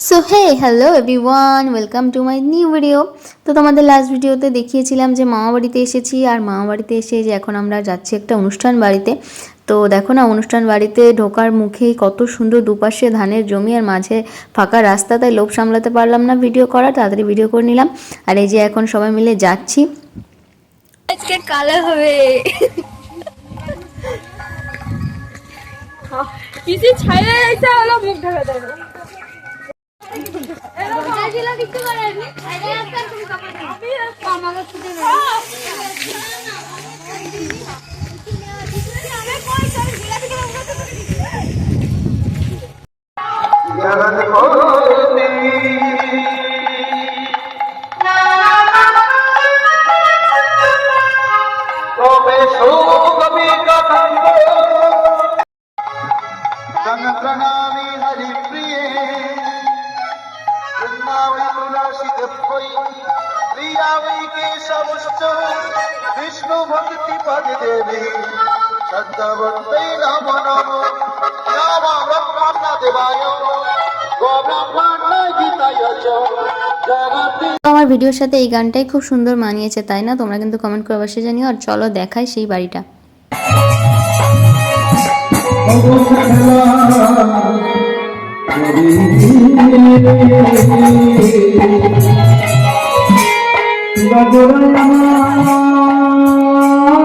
So hey hello everyone welcome to my new video তো তোমাদের last ভিডিওতে দেখিয়েছিলাম যে মামা বাড়িতে এসেছি আর মামা বাড়িতে এসে যে এখন আমরা যাচ্ছি একটা অনুষ্ঠান বাড়িতে। তো দেখো না অনুষ্ঠান বাড়িতে ঢোকার মুখেই কত সুন্দর দুপাশে ধানের জমি আর মাঝে ফাঁকা রাস্তা তাই লোভ সামলাতে পারলাম না ভিডিও করা তাড়াতাড়ি ভিডিও করে নিলাম। আর এই যে এখন সবাই মিলে যাচ্ছি। আজকে কালো হবে। কিছু হলো মুখ ঢাকা দেবে তবে ভক্তি দেবী সদ্যবন্তৈ নম নম নম ব্রহ্মণ দেবায় গো গীতায় জগতি আমার ভিডিওর সাথে এই গানটাই খুব সুন্দর মানিয়েছে তাই না তোমরা কিন্তু কমেন্ট করে অবশ্যই জানিও আর চলো দেখাই সেই বাড়িটা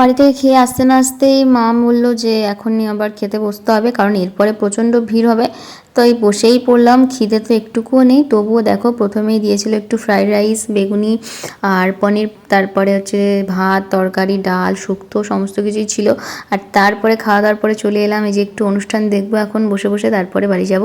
বাড়ি থেকে খেয়ে আসতে না আসতেই মা বলল যে, এখনই আবার খেতে বসতে হবে, কারণ এরপরে প্রচণ্ড ভিড় হবে। তো এই বসেই পড়লাম, খিদে তো একটুকুও নেই। তবুও দেখো, প্রথমেই দিয়েছিল একটু ফ্রাইড রাইস, বেগুনি আর পনির, তারপরে হচ্ছে ভাত, তরকারি, ডাল, শুক্তো, সমস্ত কিছুই ছিল। আর তারপরে খাওয়া দাওয়ার পরে চলে এলাম, এই যে একটু অনুষ্ঠান দেখব এখন, বসে বসে তারপরে বাড়ি যাব।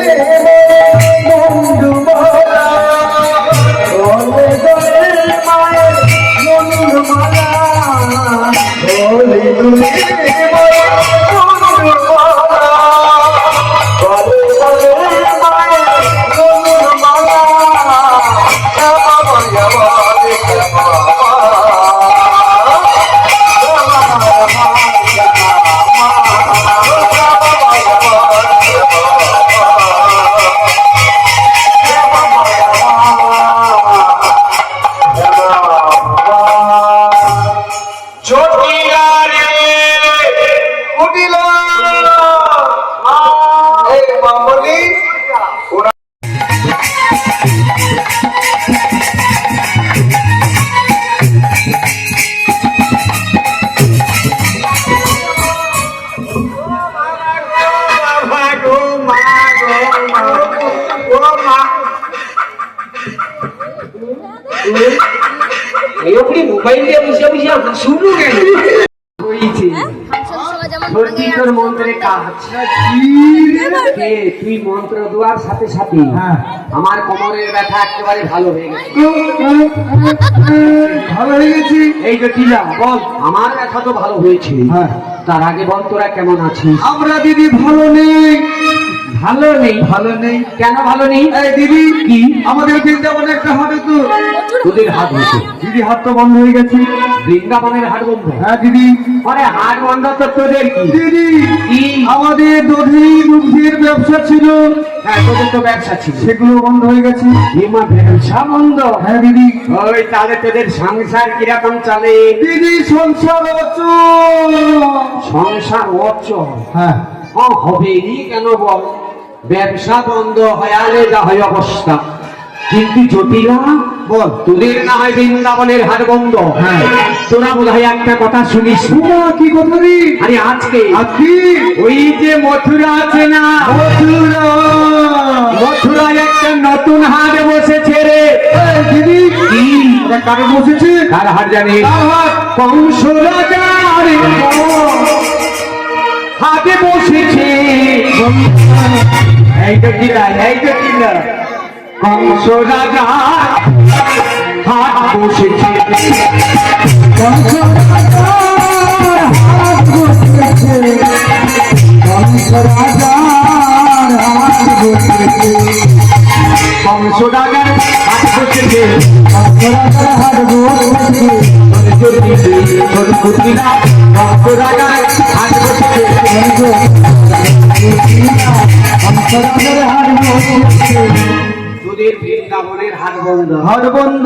এরকম মোবাইল দিয়ে বসে বসে হাসুনো কেন? হয়েছে। সত্যি তোর মন্ত্রে কাজ। তুই মন্ত্র দেওয়ার সাথে সাথে আমার কোমরের ব্যথা একেবারে ভালো হয়ে গেছে। ভালো হয়ে গেছি। এই যে টিলা বল আমার ব্যথা তো ভালো হয়েছে। হ্যাঁ। তার আগে বল তোরা কেমন আছিস? আমরা দিদি ভালো নেই। ভালো নেই? ভালো নেই। কেন ভালো নেই? এই দিদি কি? আমাদের বৃন্দাবনে একটা হবে তো। তোদের হাত হয়েছে দিদি হাত তো বন্ধ হয়ে গেছে। বৃন্দাবনের হাট বন্ধ। হ্যাঁ দিদি। আরে হাট বন্ধ তো তোদের কি? দিদি আমাদের দধি দুগ্ধের ব্যবসা ছিল। হ্যাঁ তোদের তো ব্যবসা ছিল। সেগুলো বন্ধ হয়ে গেছে। বিমা ব্যবসা বন্ধ। হ্যাঁ দিদি। ওই তাহলে তোদের সংসার কীরকম চলে? দিদি সংসার অচল। সংসার অচল? হ্যাঁ। ও হবেই কেন বল? ব্যবসা বন্ধ হয়ালে যা হয় অবস্থা। কিন্তু জটিলা বল। তোদের না হয় বৃন্দাবনের হাট বন্ধ। হ্যাঁ। তোরা বোধ একটা কথা শুনিস। কি কথা রে? আরে আজকে আজকে? ওই যে মথুরা আছে না? মথুরা। মথুরায় একটা নতুন হাট বসেছে রে। দিদি। কি? কার বসেছে? কার হাট জানি কংস হাটে? বসেছে। এইটা কি না এইটা কি না কংস রাজা হাট বসেছে কংস রাজার হাট বসেছে কংস রাজার হাট বসেছে তোদের বৃন্দাবনের হাট বন্ধ হাট বন্ধ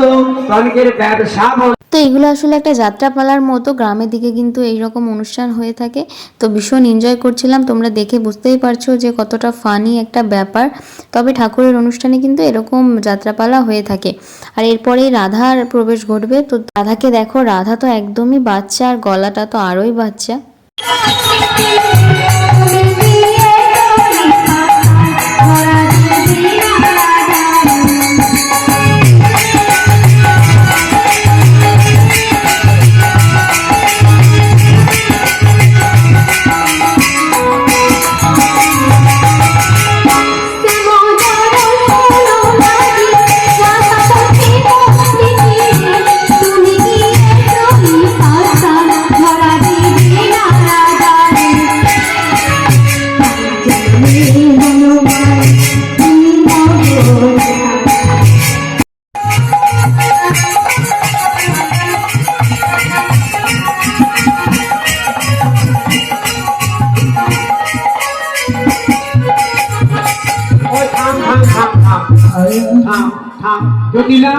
ব্যবসা তো এগুলো আসলে একটা যাত্রাপালার মতো, গ্রামের দিকে কিন্তু এইরকম অনুষ্ঠান হয়ে থাকে। তো ভীষণ এনজয় করছিলাম, তোমরা দেখে বুঝতেই পারছ যে কতটা ফানি একটা ব্যাপার। তবে ঠাকুরের অনুষ্ঠানে কিন্তু এরকম যাত্রাপালা হয়ে থাকে। আর এরপরেই রাধার প্রবেশ ঘটবে, তো রাধাকে দেখো, রাধা তো একদমই বাচ্চা আর গলাটা তো আরোই বাচ্চা। থাম থাম। জটিলা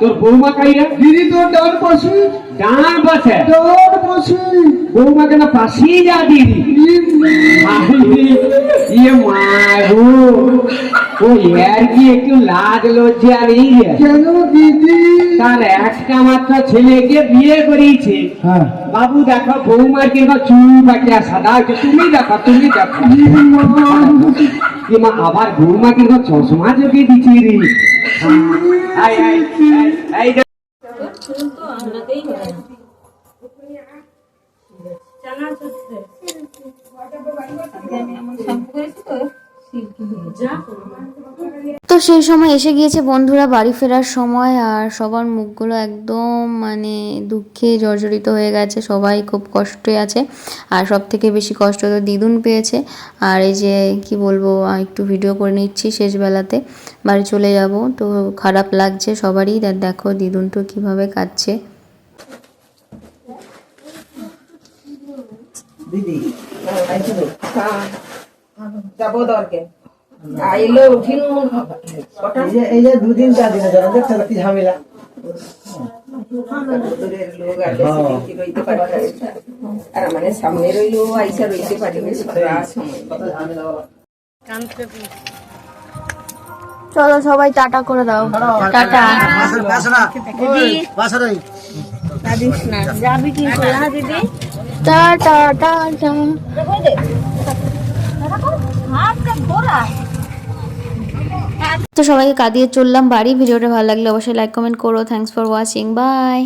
তোর বৌমা কাইরা? দিদি তোর ডান পাশে। ডান পাশে? ডান পাশে। বৌমা কেন পাশেই যা দিদি। ইয়ে মাগো ও ইয়ার কি একটু লাজ লজ্জা নেই কেন দিদি? তার একটা মাত্র ছেলেকে বিয়ে করিয়েছে বাবু দেখো বৌমার কিন্তু চুল পাকিয়া সাদা তুমি দেখো তুমি দেখো। কিমা আবার বৌমা কিন্তু চশমা চোখে দিচ্ছি রে? আই আই আই দেখ। তো সেই সময় এসে গিয়েছে বন্ধুরা, বাড়ি ফেরার সময় আর সবার মুখগুলো একদম মানে দুঃখে জর্জরিত হয়ে গেছে, সবাই খুব কষ্টে আছে আর সব থেকে বেশি কষ্ট তো দিদুন পেয়েছে। আর এই যে কি বলব একটু ভিডিও করে নিচ্ছি শেষ বেলাতে, বাড়ি চলে যাব। তো খারাপ লাগছে সবারই দেখো দিদুন তো কীভাবে কাঁদছে। যাব দরকে আইলো উঠিনু এই যে দুদিন চার কি ঝামেলা। আর মানে সামনে রইল আইসা রইতে পারে চলো সবাই টাটা করে দাও। টাটা। টাটা। টাটা। তো সবাইকে কাঁদিয়ে চললাম বাড়ি। ভিডিওটা ভালো লাগলে অবশ্যই লাইক কমেন্ট করো। Thanks for watching bye